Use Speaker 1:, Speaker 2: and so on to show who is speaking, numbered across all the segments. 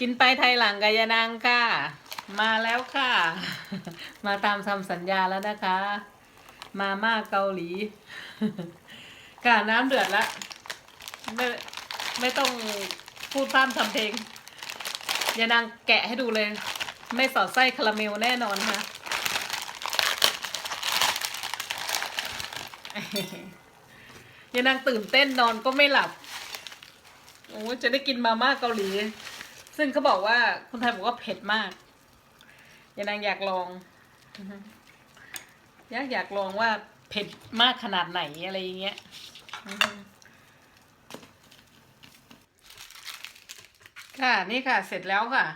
Speaker 1: กินไปไทยหลังกายานางค่ะ มาแล้วค่ะ มาตามคำสัญญาแล้วนะคะ มาม่าเกาหลีค่ะน้ำเดือดล้วไม่ไม่ต้องพูดพร่ำทำเพลงยานางแกะให้ดูเลย ไม่สอดไส้คาราเมลแน่นอนค่ะยานางตื่นเต้นนอนก็ไม่หลับโอ้จะได้กินมาม่าเกาหลี ซึ่งเขาบอกว่าคนไทยบอกว่าเผ็ดมากยานางอยากลองอยากอยากลองว่าเผ็ดมากขนาดไหนอะไรอย่างเงี้ยค่ะนี่ค่ะ เสร็จแล้วค่ะ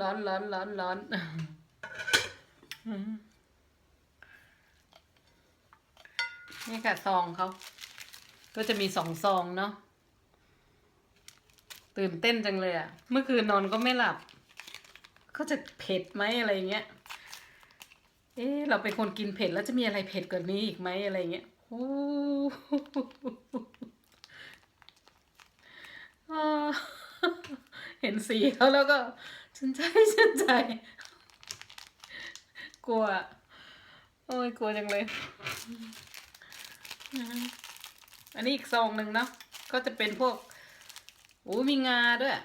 Speaker 1: ร้อนร้อนร้อนร้อนอืม นี่ค่ะซองเขา ก็จะมีสองซองเนาะ ตื่นเต้นจังเลยอะเมื่อคืนนอนก็ไม่หลับ เขาจะเผ็ดไหมอะไรเงี้ย เอ๊เราเป็นคนกินเผ็ดแล้วจะมีอะไรเผ็ดกว่านี้อีกไหมอะไรเงี้ยโอ้เห็นสีเขาแล้วก็ชื่นใจชื่นใจ กลัว โอ้ยกลัวจังเลย อันนี้อีกซองหนึ่งเนาะก็จะเป็นพวกโอ้มีงาด้วย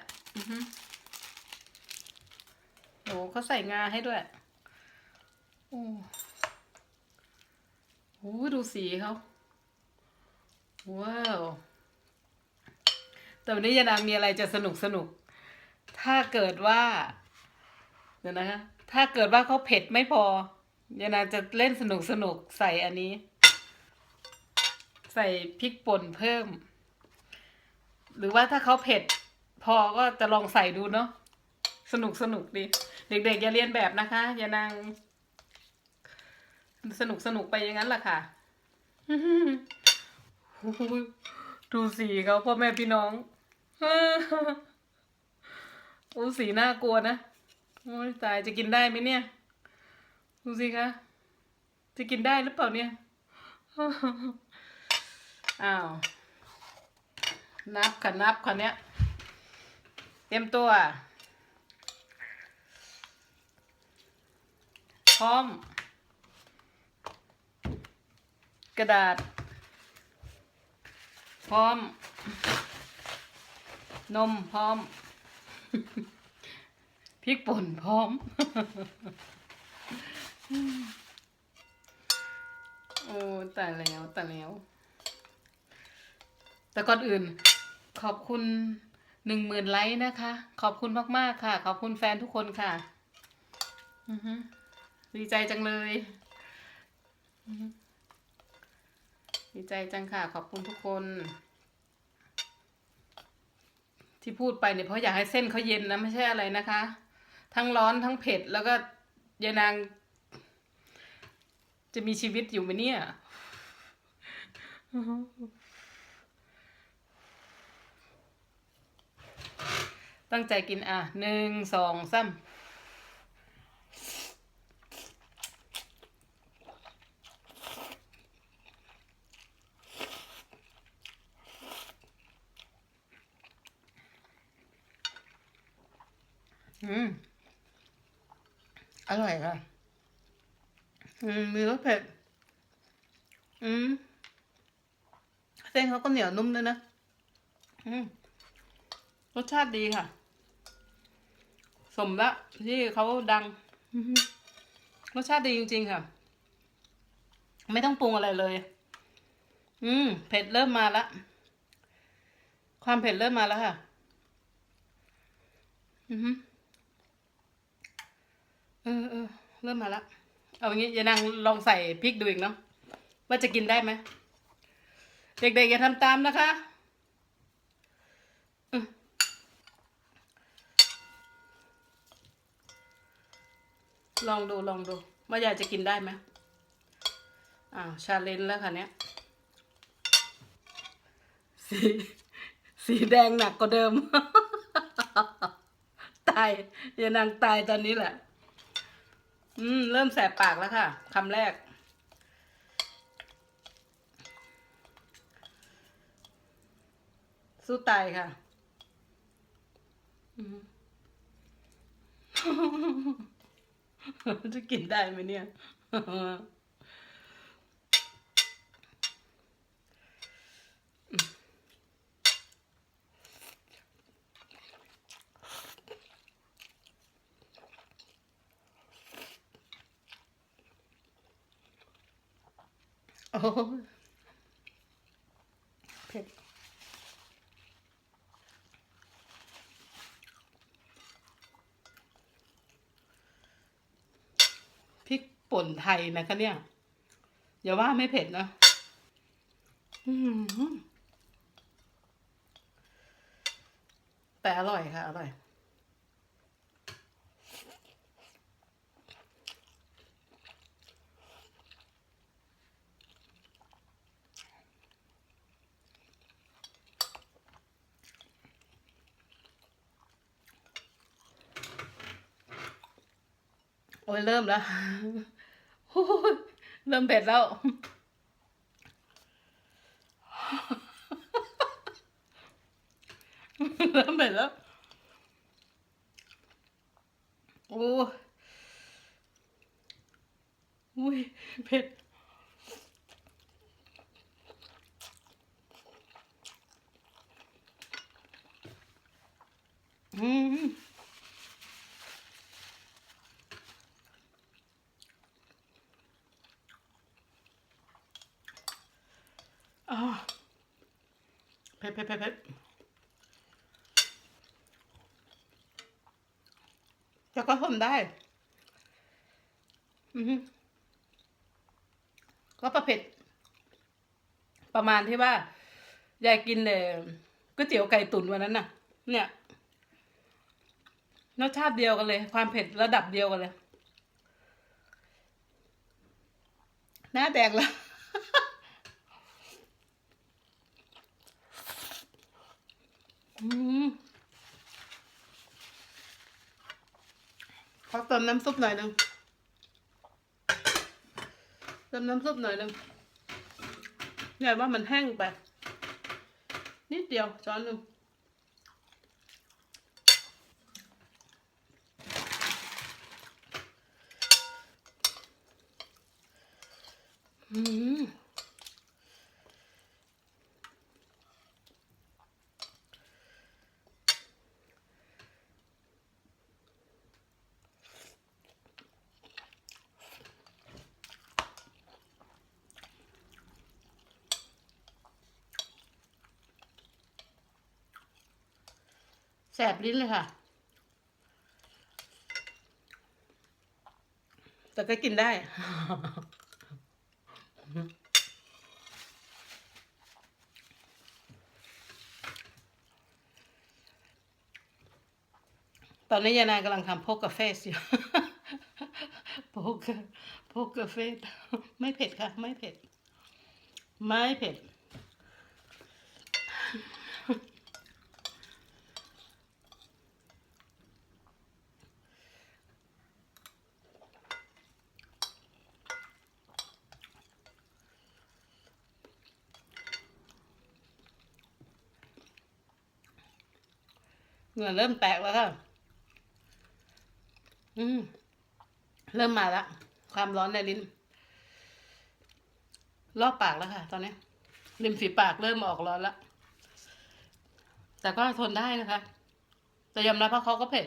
Speaker 1: โอ้เขาใส่งาให้ด้วยโอ้โหดูสีเขาว้าวแต่วันนี้ยานามีอะไรจะสนุกสนุก ถ้าเกิดว่าเดี๋ยวนะคะ ถ้าเกิดว่าเขาเผ็ดไม่พอยานาจะเล่นสนุกสนุกใส่อันนี้ ใส่พริกป่นเพิ่ม หรือว่าถ้าเขาเผ็ด พอก็จะลองใส่ดูเนาะสนุกสนุกดี เด็กๆอย่าเรียนแบบนะคะ อย่านางสนุกสนุกไปอย่างนั้นแหละค่ะดูสีเขาพ่อแม่พี่น้องโอ้สีน่ากลัวนะโอ้ยตายจะกินได้ไหมเนี่ย ดูสิคะ จะกินได้หรือเปล่าเนี่ย อ้าว นับค่ะนับค่ะเนี้ย เตรียมตัว พร้อม กระดาษ พร้อม นมพร้อม พริกป่นพร้อมโอ้ตายแล้วตายแล้ว แต่ก่อนอื่นขอบคุณหนึ่งหมื่นไลค์นะคะ ขอบคุณมากๆค่ะ ขอบคุณแฟนทุกคนค่ะดีใจจังเลยดีใจจังค่ะ ขอบคุณทุกคน ที่พูดไปเนี่ยเพราะอยากให้เส้นเขาเย็นนะไม่ใช่อะไรนะคะ ทั้งร้อนทั้งเผ็ดแล้วก็ยายนาง จะมีชีวิตอยู่ไหมเนี่ยอือฮึ ตั้งใจกินอะหนึ่งสองสามอืม อร่อยค่ะ อืม มีรสเผ็ด อืม เส้นเขาก็เหนียวนุ่มด้วยนะ อืม รสชาติดีค่ะ สมละที่เขาดังรสชาติดีจริง ๆ ค่ะ ไม่ต้องปรุงอะไรเลย อืม เผ็ดเริ่มมาละความเผ็ดเริ่มมาแล้วค่ะ อือเออเออเริ่มมาละเอาอย่างงี้ย่านางลองใส่พริกดูอีกเนาะว่าจะกินได้ไหม เด็กๆอย่าทำตามนะคะ ลองดูลองดูว่ายายจะกินได้ไหมอ่าวชาเลนแล้วค่ะเนี้ยสีสีแดงหนักกว่าเดิม ตายยานางตายตอนนี้แหละ อืม เริ่มแสบปากแล้วค่ะคำแรก สู้ตายค่ะ อืม จะกินได้ไหมเนี่ย โอ้ยเผ็ดพริก ป่นไทยนะคะเนี่ย อย่าว่าไม่เผ็ดนะแต่อร่อยค่ะ อร่อย โอ้ยเริ่มแล้ว เริ่มเผ็ดแล้ว เริ่มเผ็ดแล้ว โอ้อุ้ยเผ็ดอืม อ่าเผ็ดเผ็ดเผ็ดเผ็ดแต่ก็ทนได้ อือก็ประเผ็ด ประมาณที่ว่ายายกินเลยก๋วยเตี๋ยวไก่ตุ๋นวันนั้นน่ะ เนี่ยรสชาติเดียวกันเลย ความเผ็ดระดับเดียวกันเลย หน้าแดงแล้ว อืม ขอเติมน้ำซุปหน่อยหนึ่งเติมน้ำซุปหน่อยหนึ่งเนี่ยว่ามันแห้งไป นิดเดียวช้อนหนึ่งอืม แสบลิ้นเลยค่ะ แต่ก็กินได้ ตอนนี้ยายนายกำลังทำโพกกาเฟสอยู่โพกโพกกาเฟสไม่เผ็ดค่ะ ไม่เผ็ด ไม่เผ็ด เหงื่อเริ่มแตกแล้วค่ะ อืม เริ่มมาแล้วความร้อนในลิ้น รอบปากแล้วค่ะ ตอนนี้ ริมฝีปากเริ่มออกร้อนแล้วแต่ก็ทนได้นะคะ แต่ยอมรับว่าเขาก็เผ็ด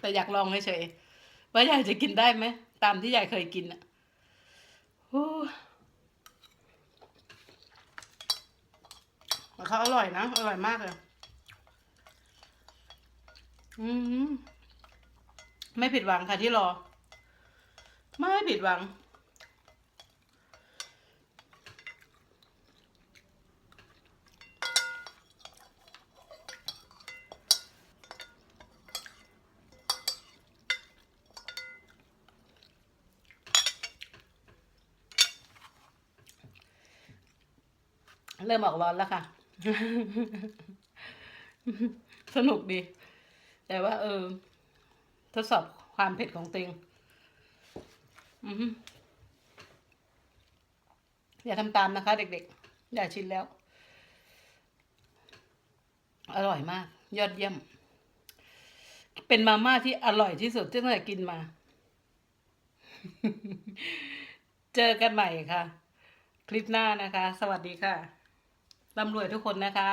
Speaker 1: แต่อยากลองเฉยๆว่าอยากจะกินได้ไหม ตามที่ยายเคยกินอะเขาอร่อยนะ อร่อยมากเลย อืมไม่ผิดหวังค่ะที่รอ ไม่ผิดหวัง เริ่มออกร้อนแล้วค่ะ สนุกดี แต่ว่า เออ ทดสอบความเผ็ดของติงอืออย่าทำตามนะคะ เด็กๆ อย่าชินแล้ว อร่อยมาก ยอดเยี่ยม เป็นมาม่าที่อร่อยที่สุดที่เคยกินมา เจอกันใหม่ค่ะ คลิปหน้านะคะ สวัสดีค่ะร่ำรวยทุกคนนะคะ